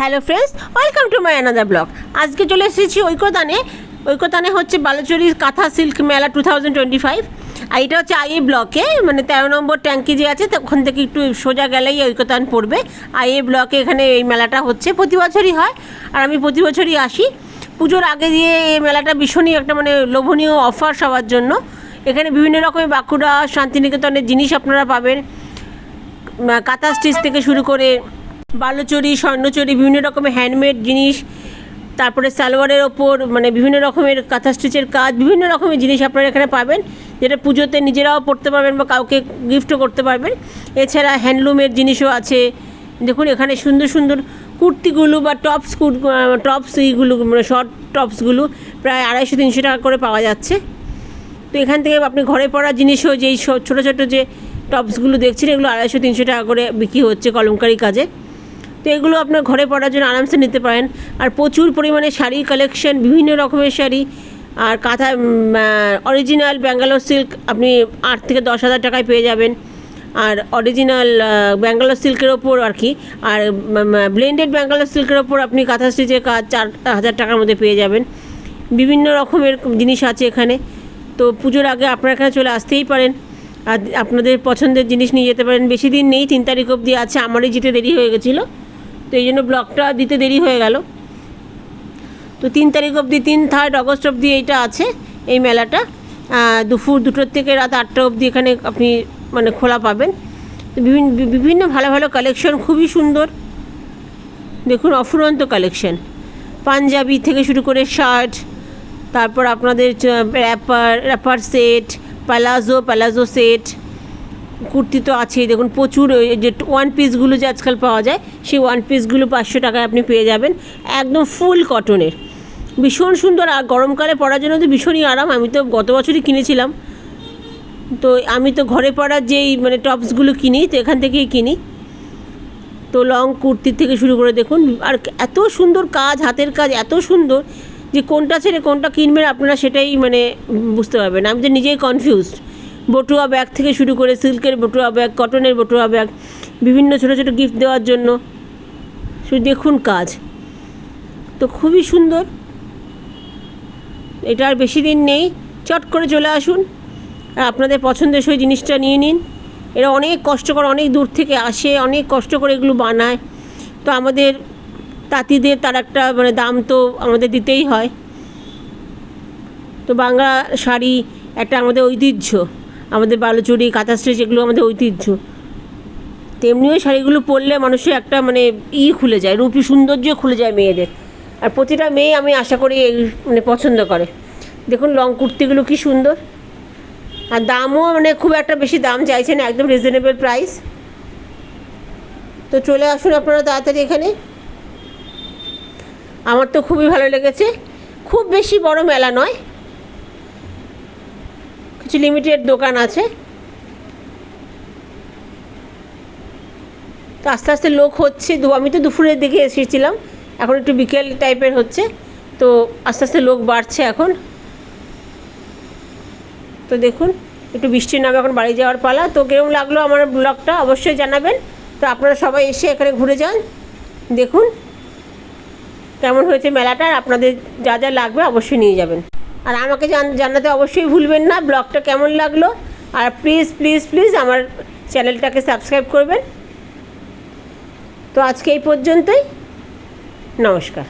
Hello friends, welcome to my another blog আজকে চলে এসেছি ঐকতানে। ঐকতানে হচ্ছে বালুচুরির কাঁথা সিল্ক মেলা টু থাউজেন্ড টোয়েন্টি ফাইভ আর এটা হচ্ছে আইএ ব্লকে মানে তেরো নম্বর ট্যাঙ্কি যে আছে ওখান থেকে একটু সোজা গেলেই ঐকতান পড়বে। আইএ ব্লকে এখানে এই মেলাটা হচ্ছে, প্রতি বছরই হয়। আর আমি প্রতি বছরই আসি। পুজোর আগে দিয়ে এই মেলাটা ভীষণই একটা মানে লোভনীয় অফার সবার জন্য। এখানে বিভিন্ন রকমের বাঁকুড়া, শান্তিনিকেতনের জিনিস আপনারা পাবেন। কাঁথা স্টিচ থেকে শুরু করে বালুচরি, স্বর্ণচরি, বিভিন্ন রকমের হ্যান্ডমেড জিনিস, তারপরে সালোয়ারের ওপর মানে বিভিন্ন রকমের কাঁথা স্টিচের কাজ, বিভিন্ন রকমের জিনিস আপনারা এখানে পাবেন, যেটা পুজোতে নিজেরাও পড়তে পারবেন বা কাউকে গিফটও করতে পারবেন। এছাড়া হ্যান্ডলুমের জিনিসও আছে। দেখুন, এখানে সুন্দর সুন্দর কুর্তিগুলো বা টপস টপস এইগুলো মানে শর্ট টপসগুলো প্রায় আড়াইশো, তিনশো টাকা করে পাওয়া যাচ্ছে। তো এখান থেকে আপনি ঘরে পড়া জিনিসও যেই ছোটো ছোটো যে টপসগুলো দেখছেন, এগুলো আড়াইশো, তিনশো টাকা করে বিক্রি হচ্ছে কলমকারি কাজে। তো এগুলো আপনার ঘরে পড়ার জন্য আরামসে নিতে পারেন। আর প্রচুর পরিমাণে শাড়ি কালেকশন বিভিন্ন রকমের শাড়ি। আর কাঁথা অরিজিনাল ব্যাঙ্গালোর সিল্ক আপনি আট থেকে দশ হাজার টাকায় পেয়ে যাবেন। আর অরিজিনাল ব্যাঙ্গালোর সিল্কের ওপর আর কি। আর ব্লেন্ডেড ব্যাঙ্গালোর সিল্কের ওপর আপনি কাঁথা স্টিচের কাজ চার হাজার টাকার মধ্যে পেয়ে যাবেন। বিভিন্ন রকমের জিনিস আছে এখানে। তো পুজোর আগে আপনারা এখানে চলে আসতেই পারেন। আর আপনাদের পছন্দের জিনিস নিয়ে যেতে পারেন। বেশি দিন নেই, তিন তারিখ অবধি আছে। আমারই যেতে দেরি হয়ে গেছিল। তো এই জন্য ব্লগটা দিতে দেরি হয়ে গেল। তো তিন তারিখ অবধি, তিন থার্ড অগস্ট অবধি এইটা আছে, এই মেলাটা। দুপুর দুটোর থেকে রাত আটটা অবধি এখানে আপনি মানে খোলা পাবেন। বিভিন্ন বিভিন্ন ভালো ভালো কালেকশন খুবই সুন্দর। দেখুন, অফুরন্ত কালেকশন পাঞ্জাবি থেকে শুরু করে শার্ট তারপর আপনাদের wrapper wrapper set palazzo palazzo set kurti তো আছেই। দেখুন, প্রচুর যে ওয়ান পিসগুলো যে আজকাল পাওয়া যায়, সেই ওয়ান পিসগুলো পাঁচশো টাকায় আপনি পেয়ে যাবেন। একদম ফুল কটনের ভীষণ সুন্দর, আর গরমকালে পরার জন্য তো ভীষণই আরাম। আমি তো গত বছরই কিনেছিলাম। তো আমি তো ঘরে পরার যেই মানে টপসগুলো কিনি, তো এখান থেকেই কিনি। তো লং কুর্তির থেকে শুরু করে দেখুন, আর এত সুন্দর কাজ, হাতের কাজ, এত সুন্দর যে কোনটা ছেড়ে কোনটা কিনবেন আপনারা সেটাই মানে বুঝতে পারবেন আমি তো নিজেই কনফিউজড বটুয়া ব্যাগ থেকে শুরু করে সিল্কের বটুয়া ব্যাগ, কটনের বটুয়া ব্যাগ, বিভিন্ন ছোটো ছোটো গিফট দেওয়ার জন্য। শুধু দেখুন কাজ। তো খুবই সুন্দর। এটা আর বেশি দিন নেই। চট করে চলে আসুন। আর আপনাদের পছন্দের সেই জিনিসটা নিয়ে নিন। এরা অনেক কষ্ট করে অনেক দূর থেকে আসে, অনেক কষ্ট করে এগুলো বানায়। তো আমাদের তাঁতিদের তার একটা মানে দাম তো আমাদের দিতেই হয়। তো বাংলা শাড়ি একটা আমাদের ঐতিহ্য। আমাদের বালুচুরি কাঁথা স্টিচ এগুলো আমাদের ঐতিহ্য। তেমনিও শাড়িগুলো পরলে মানুষের একটা মানে ই খুলে যায়, রূপী সৌন্দর্য খুলে যায় মেয়েদের। আর প্রতিটা মেয়ে আমি আশা করি এই মানে পছন্দ করে। দেখুন লং কুর্তিগুলো কি সুন্দর। আর দামও মানে খুব একটা বেশি দাম চাইছেন একদম রিজনেবল প্রাইস তো চলে আসুন আপনারা তাড়াতাড়ি এখানে। আমার তো খুবই ভালো লেগেছে। খুব বেশি বড় মেলা নয় কিছু লিমিটেড দোকান আছে। তো আস্তে আস্তে লোক হচ্ছে আমি তো দুপুরের দিকে এসেছিলাম, এখন একটু বিকেল টাইপের হচ্ছে, তো আস্তে আস্তে লোক বাড়ছে এখন। তো দেখুন, একটু বৃষ্টির নামে এখন বাড়ি যাওয়ার পালা, তো কেরম লাগল আমার ব্লগটা অবশ্যই জানাবেন। তো আপনারা সবাই এসে এখানে ঘুরে যান, দেখুন, কেমন হয়েছে মেলাটা আপনাদের যা যা লাগবে অবশ্যই নিয়ে যাবেন। আর আমাকে জান- জানাতে অবশ্যই ভুলবেন না, ব্লগটা কেমন লাগল? আর প্লিজ প্লিজ প্লিজ আমার চ্যানেলটাকে সাবস্ক্রাইব করবেন। তো আজকে এই পর্যন্তই, নমস্কার।